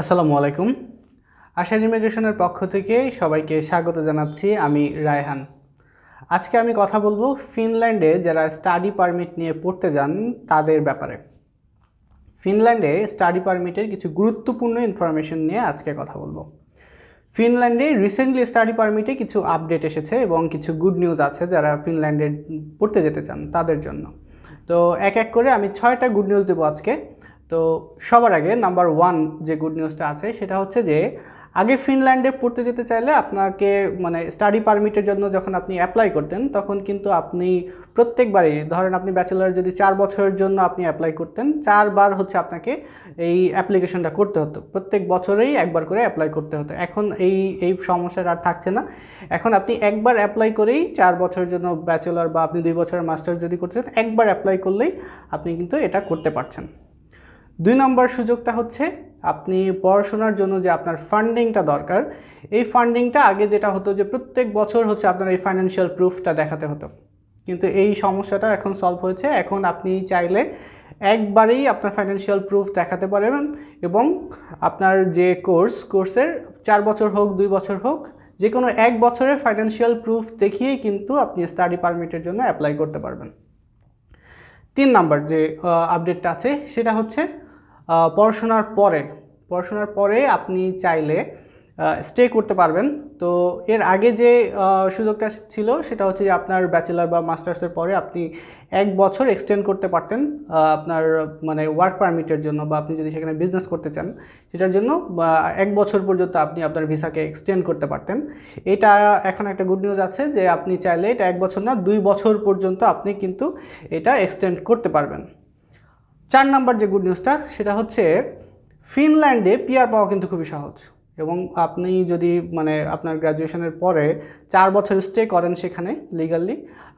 আসসালামু আলাইকুম। আশার ইমিগ্রেশনের পক্ষ থেকে সবাইকে স্বাগত জানাচ্ছি আমি রায়হান। আজকে আমি কথা বলব ফিনল্যান্ডে যারা স্টাডি পারমিট নিয়ে পড়তে যান তাদের ব্যাপারে। ফিনল্যান্ডে স্টাডি পারমিটের কিছু গুরুত্বপূর্ণ ইনফরমেশন নিয়ে আজকে কথা বলব। ফিনল্যান্ডে রিসেন্টলি স্টাডি পারমিটে কিছু আপডেট এসেছে এবং কিছু গুড নিউজ আছে যারা ফিনল্যান্ডে পড়তে যেতে চান তাদের জন্য। তো এক এক করে আমি ছয়টা গুড নিউজ দেবো আজকে। তো সবার আগে নাম্বার ওয়ান যে গুড নিউজটা আছে, সেটা হচ্ছে যে, আগে ফিনল্যান্ডে পড়তে যেতে চাইলে আপনাকে মানে স্টাডি পারমিটের জন্য যখন আপনি অ্যাপ্লাই করতেন, তখন কিন্তু আপনি প্রত্যেকবারই ধরেন আপনি ব্যাচেলার যদি চার বছরের জন্য আপনি অ্যাপ্লাই করতেন, চারবার হচ্ছে আপনাকে এই অ্যাপ্লিকেশনটা করতে হতো। প্রত্যেক বছরেই একবার করে অ্যাপ্লাই করতে হতো। এখন এই এই সমস্যাটা আর থাকছে না। এখন আপনি একবার অ্যাপ্লাই করেই চার বছরের জন্য ব্যাচেলার বা আপনি দুই বছরের মাস্টার্স যদি করতে চান, একবার অ্যাপ্লাই করলেই আপনি কিন্তু এটা করতে পারছেন। দুই নম্বর সুযোগটা হচ্ছে আপনি পড়াশোনার জন্য যে আপনার ফান্ডিংটা দরকার, এই ফান্ডিংটা আগে যেটা হতো যে প্রত্যেক বছর হচ্ছে আপনার এই ফাইন্যান্সিয়াল প্রুফটা দেখাতে হতো। কিন্তু এই সমস্যাটা এখন সলভ হয়েছে। এখন আপনি চাইলে একবারেই আপনার ফাইন্যান্সিয়াল প্রুফ দেখাতে পারবেন এবং আপনার যে কোর্স কোর্সের চার বছর হোক, দুই বছর হোক যে কোনো এক বছরের ফাইন্যান্সিয়াল প্রুফ দেখিয়েই কিন্তু আপনি স্টাডি পারমিটের জন্য অ্যাপ্লাই করতে পারবেন। তিন নাম্বার যে আপডেটটা আছে, সেটা হচ্ছে পড়াশোনার পরে পড়াশোনার পরে আপনি চাইলে স্টে করতে পারবেন। তো এর আগে যে সুযোগটা ছিল, সেটা হচ্ছে যে আপনার ব্যাচেলার বা মাস্টার্সের পরে আপনি এক বছর এক্সটেন্ড করতে পারতেন আপনার মানে ওয়ার্ক পারমিটের জন্য বা আপনি যদি সেখানে বিজনেস করতে চান, সেটার জন্য, বা এক বছর পর্যন্ত আপনি আপনার ভিসাকে এক্সটেন্ড করতে পারতেন। এটা এখন একটা গুড নিউজ আছে যে আপনি চাইলে এটা এক বছর না, দুই বছর পর্যন্ত আপনি কিন্তু এটা এক্সটেন্ড করতে পারবেন। চার নাম্বার যে গুড নিউজটা সেটা হচ্ছে ফিনল্যান্ডে পিআর পাওয়া কিন্তু খুবই সহজ। এবং আপনি যদি মানে আপনার গ্র্যাজুয়েশনের পরে চার বছর স্টে করেন সেখানে লিগালি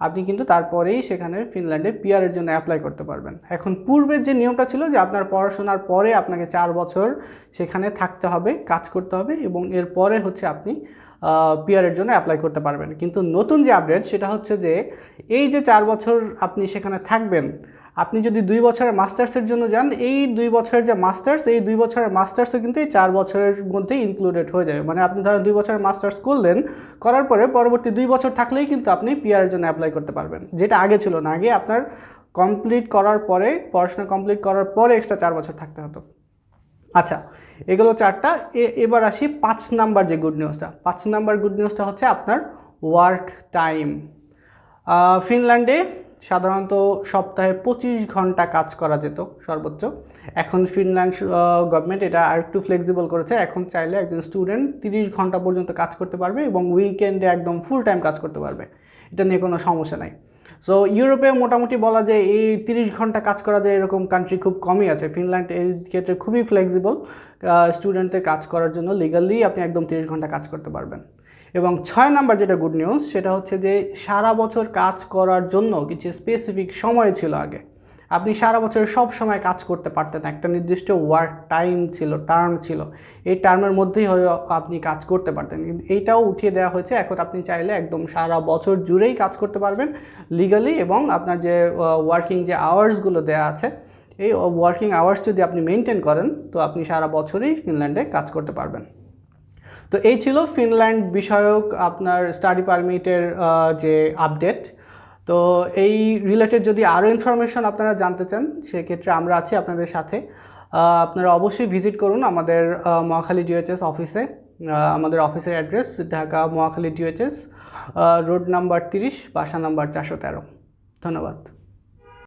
আপনি কিন্তু তারপরেই সেখানে ফিনল্যান্ডে পিআরের জন্য অ্যাপ্লাই করতে পারবেন। এখন পূর্বের যে নিয়মটা ছিল যে আপনার পড়াশোনার পরে আপনাকে চার বছর সেখানে থাকতে হবে, কাজ করতে হবে এবং এর পরে হচ্ছে আপনি পিআরের জন্য অ্যাপ্লাই করতে পারবেন। কিন্তু নতুন যে আপডেট সেটা হচ্ছে যে এই যে চার বছর আপনি সেখানে থাকবেন আপনি যদি দুই বছরের মাস্টার্সের জন্য যান, এই দুই বছরের যে মাস্টার্স এই দুই বছরের মাস্টার্সও কিন্তু এই চার বছরের মধ্যে ইনক্লুডেড হয়ে যাবে। মানে আপনি ধরেন দুই বছরের মাস্টার্স করলেন, করার পরে পরবর্তী দুই বছর থাকলেই কিন্তু আপনি পিআরের জন্য অ্যাপ্লাই করতে পারবেন। যেটা আগে ছিল না, আগে আপনার কমপ্লিট করার পরে, পড়াশোনা কমপ্লিট করার পরে এক্সট্রা চার বছর থাকতে হতো। আচ্ছা এগুলো চারটা। এবার আসি পাঁচ নাম্বার যে গুড নিউজটা পাঁচ নাম্বার গুড নিউজটা হচ্ছে আপনার ওয়ার্ক টাইম ফিনল্যান্ডে সাধারণত সপ্তাহে পঁচিশ ঘণ্টা কাজ করা যেত সর্বোচ্চ। এখন ফিনল্যান্ড গভর্নমেন্ট এটা আরেকটু ফ্লেক্সিবল করেছে। এখন চাইলে একজন স্টুডেন্ট তিরিশ ঘণ্টা পর্যন্ত কাজ করতে পারবে এবং উইকেন্ডে একদম ফুল টাইম কাজ করতে পারবে। এটা নিয়ে কোনো সমস্যা নাই। সো ইউরোপে মোটামুটি বলা যায় এই তিরিশ ঘণ্টা কাজ করা যায় এরকম কান্ট্রি খুব কমই আছে। ফিনল্যান্ড এই ক্ষেত্রে খুবই ফ্লেক্সিবল স্টুডেন্টদের কাজ করার জন্য লিগালি আপনি একদম তিরিশ ঘণ্টা কাজ করতে পারবেন। এবং ছয় নাম্বার যেটা গুড নিউজ সেটা হচ্ছে যে সারা বছর কাজ করার জন্য কিছু স্পেসিফিক সময় ছিল আগে। আপনি সারা বছর সব সময় কাজ করতে পারতেন, একটা নির্দিষ্ট ওয়ার্ক টাইম ছিল টার্ম ছিল, এই টার্মের মধ্যেই হয় আপনি কাজ করতে পারতেন। কিন্তু এইটাও উঠিয়ে দেওয়া হয়েছে, এখন আপনি চাইলে একদম সারা বছর জুড়েই কাজ করতে পারবেন লিগালি এবং আপনার যে ওয়ার্কিং যে আওয়ার্সগুলো দেওয়া আছে, এই ওয়ার্কিং আওয়ার্স যদি আপনি মেনটেন করেন, তো আপনি সারা বছরই ফিনল্যান্ডে কাজ করতে পারবেন। তো এই ছিল ফিনল্যান্ড বিষয়ক আপনার স্টাডি পারমিটের যে আপডেট তো এই রিলেটেড যদি আরও ইনফরমেশন আপনারা জানতে চান, সেক্ষেত্রে আমরা আছি আপনাদের সাথে। আপনারা অবশ্যই ভিজিট করুন আমাদের মহাখালী ডিওএইচএস অফিসে আমাদের অফিসের address Dhaka Mohakhali DOHS road number তিরিশ, বাসা নাম্বার চারশো তেরো। ধন্যবাদ।